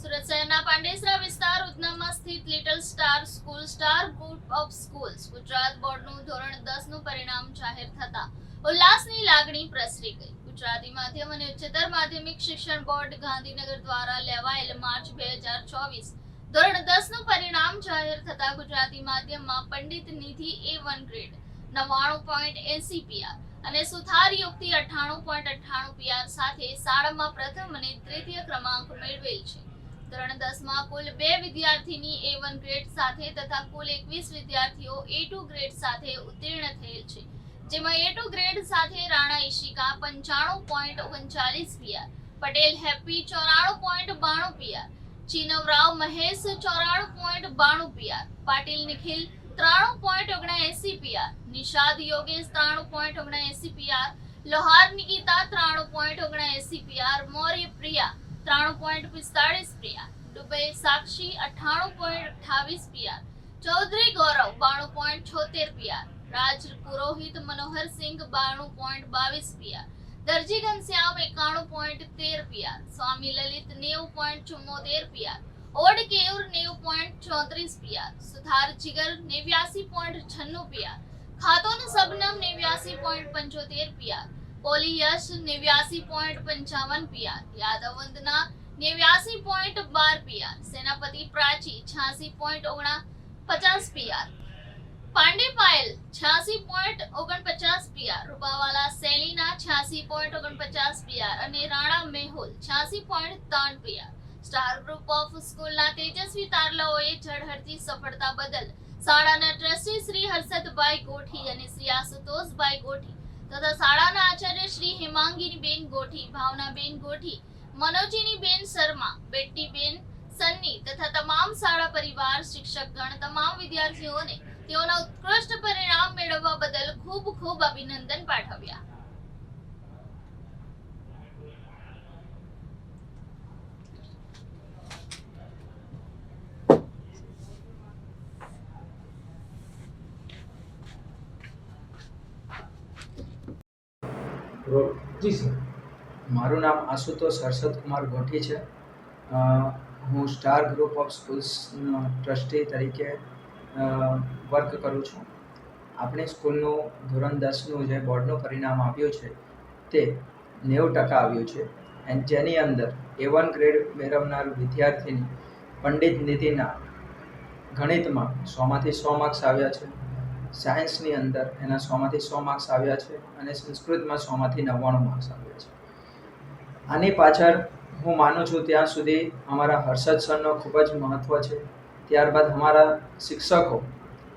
સુરત શહેરના પાંડેસરા વિસ્તાર ઉધનામાં સ્થિત Little Star school Star group of schools Gujarat બોર્ડનું ધોરણ 10 નું પરિણામ જાહેર થતા ઉલ્લાસની લાગણી પ્રસરી ગઈ. ગુજરાતી માધ્યમ અને ઉચ્ચતર માધ્યમિક શિક્ષણ બોર્ડ ગાંધીનગર દ્વારા લેવાયેલ માર્ચ બે હજાર ચોવીસ ધોરણ 10 નું પરિણામ જાહેર થતા ગુજરાતી માધ્યમમાં Pandit Nidhi A one grade નવ્વાણું પોઈન્ટ એસી પીઆર અને સુથાર યુક્તિ અઠ્ઠાણું પોઈન્ટ અઠ્ઠાણું પીઆર સાથે શાળામાં પ્રથમ અને તૃતીય ક્રમાંક મેળવેલ છે. ધોરણ દસમાં કુલ બે વિદ્યાર્થીની એ વન ગ્રેડ સાથે તથા કુલ એકવીસ વિદ્યાર્થીઓ એ ટુ ગ્રેડ સાથે ઉત્તીર્ણ થયેલ છે. જેમાં એ ટુ ગ્રેડ સાથે રાણા ઈશિકા પંચાણું પોઈન્ટ ઓગણચાલીસ પીઆર, પટેલ હેપી ચોરાણું પોઈન્ટ બાણું પીઆર, ચિનવરાવ મહેશ ચોરાણું પોઈન્ટ બાણું પીઆર, પાટીલ નિખિલ ત્રાણું પોઈન્ટ ઓગણએસી પીઆર, નિષાદ યોગેશ ત્રાણું પોઈન્ટ ઓગણએસી પીઆર, લોહાર નિકિતા ત્રાણું પોઈન્ટ ઓગણએસી પીઆર મૌર્ય પ્રિયા ત્રાણું પોઈન્ટ પિસ્તાળીસ પીઆર દુબઈ સાક્ષી અઠ્ઠાણું પોઈન્ટ અઠ્ઠાવીસ પીઆર ચૌધરી ગૌરવ બાણું પોઈન્ટ છોતેર પીઆર રાજ પુરોહિત મનોહર સિંઘ બાણું પોઈન્ટ બાવીસ પીઆર દરજી ઘનશ્યામ એકાણું પોઈન્ટ તેર પીઆર સ્વામી લલિત નેવું પોઈન્ટ ચુમ્મોતેર પીઆર ઓડ કેયુર નેવું પોઈન્ટ ચોત્રીસ પીઆર સુધાર જીગર નેવ્યાસી પોઈન્ટ છન્નું પીઆર ખાતોન સબનમ નેવ્યાસી પોઈન્ટ પંચોતેર પીઆર પોલી યશ નેવ્યાસી પોઈન્ટ પંચાવન પીઆર યાદવ વંદના નેવ્યાસી પોઈન્ટ બાર પીઆર, સેનાપતિ પ્રાચી છ્યાસી પોઈન્ટ ઓગણા પચાસ પીઆર, પાંડે પાયલ છ્યાસી પોઈન્ટ ઓગણપચાસ પીઆર, રૂપાવાલા સેલીના છ્યાસી પોઈન્ટ ઓગણપચાસ પીઆર અને રાણા મેહુલ છ્યાસી પોઈન્ટ ત્રણ પીઆર. સ્ટાર ગ્રુપ ઓફ સ્કૂલના તેજસ્વી તારલાઓએ ઝળહળતી સફળતા બદલ શાળાના ટ્રસ્ટી શ્રી હર્ષદભાઈ ગોઠી અને શ્રી આશુતોષભાઈ ગોઠી તથા શાળાના આચાર્ય શ્રી હેમાંગીનીબેન ગોઠી, ભાવનાબેન ગોઠી, મનોજીનીબેન શર્મા, બેટ્ટીબેન સન્ની તથા તમામ શાળા પરિવાર, શિક્ષકગણ, તમામ વિદ્યાર્થીઓને તેઓના ઉત્કૃષ્ટ પરિણામ મેળવવા બદલ ખૂબ ખૂબ અભિનંદન પાઠવ્યા. જી સર. મારું નામ આશુતોષ હર્ષદ કુમાર ગોઠી છે. હું સ્ટાર ગ્રુપ ઓફ સ્કૂલ્સનો ટ્રસ્ટી તરીકે વર્ક કરું છું. આપણી સ્કૂલનું ધોરણ દસનું જે બોર્ડનું પરિણામ આવ્યું છે, તે નેવું ટકા આવ્યું છે. એન્ડ જેની અંદર એ વન ગ્રેડ મેળવનાર વિદ્યાર્થીની પંડિત નિધિના ગણિતમાં સોમાંથી સો માર્ક્સ આવ્યા છે. સાયન્સની અંદર એના સોમાંથી સો માર્ક્સ આવ્યા છે અને સંસ્કૃતમાં સોમાંથી નવ્વાણું માર્ક્સ આવ્યા છે. આની પાછળ હું માનું છું ત્યાં સુધી અમારા હર્ષદ સરનો ખૂબ જ મહત્ત્વ છે. ત્યારબાદ અમારા શિક્ષકો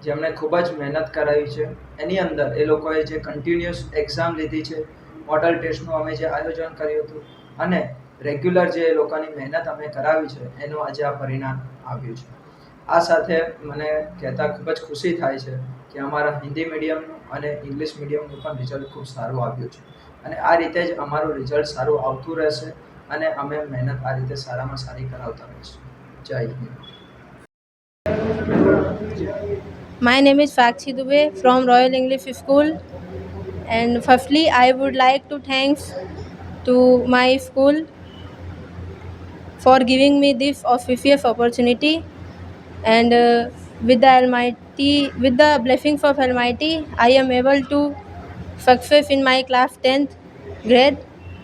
જેમણે ખૂબ જ મહેનત કરાવી છે, એની અંદર એ લોકોએ જે કન્ટિન્યુઅસ એક્ઝામ લીધી છે મોડલ ટેસ્ટનું અમે જે આયોજન કર્યું હતું અને રેગ્યુલર જે લોકોની મહેનત અમે કરાવી છે, એનું આજે આ પરિણામ આવ્યું છે. આ સાથે મને કહેતા ખૂબ જ ખુશી થાય છે કે અમારા હિન્દી મીડિયમનું અને ઇંગ્લિશ મીડિયમનું પણ રિઝલ્ટ ખૂબ સારું આવ્યું છે અને આ રીતે જ અમારું રિઝલ્ટ સારું આવતું રહેશે અને અમે મહેનત આ રીતે સારામાં સારી કરાવતા રહીશું Jai Hind My name is Fakshi Dubey from Royal English School and firstly I would like to thanks to my school for giving me this auspicious opportunity and uh, with the almighty with the blessings of almighty i am able to success in my class 10th grade.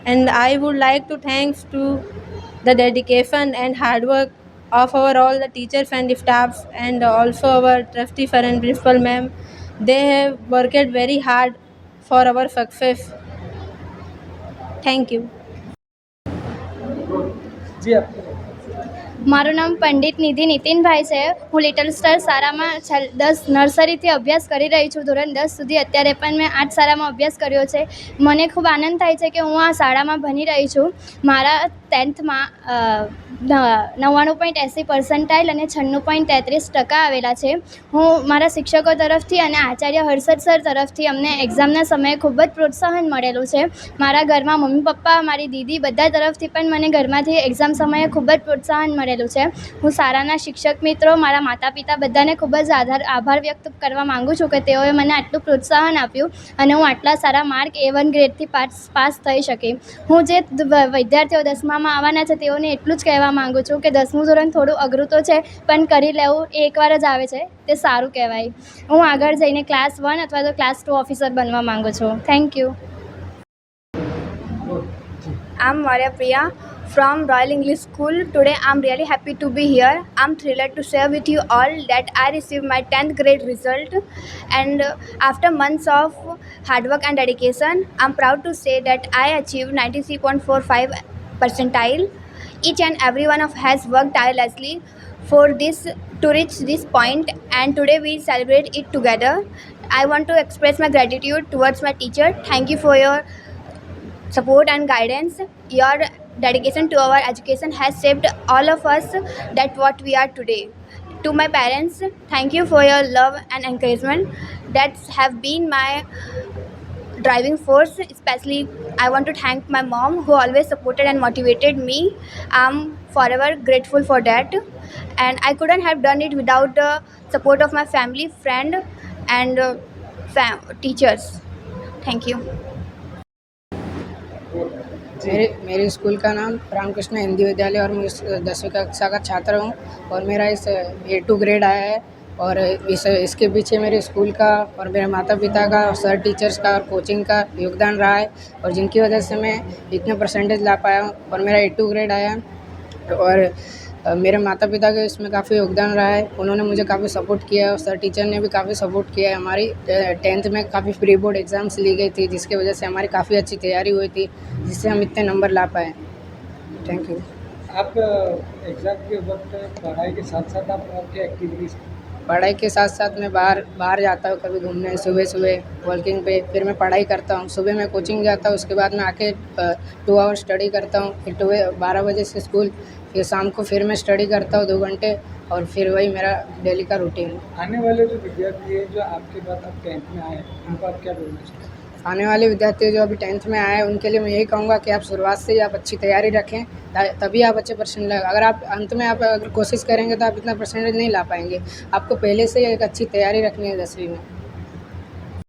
And i would like to thanks to the dedication and hard work of our all the teachers and staff and also our trustee sir and principal ma'am. They have worked very hard for our success. Thank you. Ji आपको મારું નામ પંડિત નિધિ નીતિનભાઈ છે. હું little star છેલ્ દસ નર્સરીથી અભ્યાસ કરી રહી છું. ધોરણ દસ સુધી અત્યારે પણ મેં આઠ શાળામાં અભ્યાસ કર્યો છે. મને ખૂબ આનંદ થાય છે કે હું આ શાળામાં ભણી રહી છું. મારા ટેન્થમાં નવ્વાણું પોઈન્ટ એંસી પર્સન્ટાઇલ અને છન્નું પોઈન્ટ તેત્રીસ ટકા આવેલા છે. હું મારા શિક્ષકો તરફથી અને આચાર્ય હર્ષદ સર તરફથી અમને એક્ઝામના સમયે ખૂબ જ પ્રોત્સાહન મળેલું છે. મારા ઘરમાં મમ્મી પપ્પા, મારી દીદી બધા તરફથી પણ મને ઘરમાંથી એક્ઝામ સમયે ખૂબ જ પ્રોત્સાહન મળેલું છે. હું શાળાના શિક્ષક મિત્રો, મારા માતા પિતા બધાને ખૂબ જ આધાર, આભાર વ્યક્ત કરવા માગું છું કે તેઓએ મને આટલું પ્રોત્સાહન આપ્યું અને હું આટલા સારા માર્ક એ વન ગ્રેડથી પાસ પાસ થઈ શકી. હું જે વિદ્યાર્થીઓ દસમામાં આવવાના છે તેઓને એટલું જ કહેવા માગું છું કે દસમું ધોરણ થોડું અઘરું તો છે, પણ કરી લેવું એ એકવાર જ આવે છે, તે સારું કહેવાય. હું આગળ જઈને ક્લાસ વન અથવા તો ક્લાસ ટુ ઓફિસર બનવા માગું છું. થેન્ક યુ આમ મારા Priya from Royal English School. Today I'm really happy to be here. I'm thrilled to share with you all that I received my 10th grade result and after months of hard work and dedication, I'm proud to say that I achieved 93.45 percentile. Each and every one of has worked tirelessly for this to reach this point and today we celebrate it together. I want to express my gratitude towards my teacher. Thank you for your support and guidance. Your dedication to our education has shaped all of us that what we are today. To my parents, thank you for your love and encouragement that have been my driving force. Especially, I want to thank my mom who always supported and motivated me. I'm forever grateful for that. And I couldn't have done it without the support of my family, friend, and uh, fam- teachers. Thank you. मेरे मेरे school का नाम रामकृष्ण हिंदी विद्यालय और मैं दसवीं कक्षा का छात्र हूँ और मेरा इस ए टू ग्रेड आया है और इस, इसके पीछे मेरे स्कूल का और मेरे माता पिता का और सर टीचर्स का और कोचिंग का योगदान रहा है और जिनकी वजह से मैं इतने परसेंटेज ला पाया हूँ और मेरा ए टू ग्रेड आया और मेरे माता पिता के इसमें काफ़ी योगदान रहा है। उन्होंने मुझे काफ़ी सपोर्ट किया है और सर टीचर ने भी काफ़ी सपोर्ट किया है। हमारी टेंथ में काफ़ी प्री बोर्ड एग्ज़ाम्स ली गई थी, जिसके वजह से हमारी काफ़ी अच्छी तैयारी हुई थी, जिससे हम इतने नंबर ला पाए। थैंक यू आप एग्ज़ाम के वक्त पढ़ाई के साथ साथ आप और क्या एक्टिविटीज़ पढ़ाई के साथ साथ मैं बाहर बाहर जाता हूँ कभी घूमने सुबह सुबह वॉकिंग पे, फिर मैं पढ़ाई करता हूँ। सुबह मैं कोचिंग जाता हूँ, उसके बाद मैं आके टू आवर स्टडी करता हूँ। फिर टू बारह बजे से स्कूल फिर शाम को फिर मैं स्टडी करता हूँ दो घंटे और फिर वही मेरा डेली का रूटीन आने वाले जो विद्यार्थी है, जो आपके बाद अब कैंप में आए उनको आप क्या बोलना चाहते हैं आने वाले विद्यार्थी जो अभी टेंथ में आए उनके लिए मैं यही कहूँगा कि आप शुरुआत से ही आप अच्छी तैयारी रखें तभी आप अच्छे परसेंट लगे अगर आप अंत में आप अगर कोशिश करेंगे तो आप इतना परसेंटेज नहीं ला पाएँगे। आपको पहले से एक अच्छी तैयारी रखनी है दसवीं में।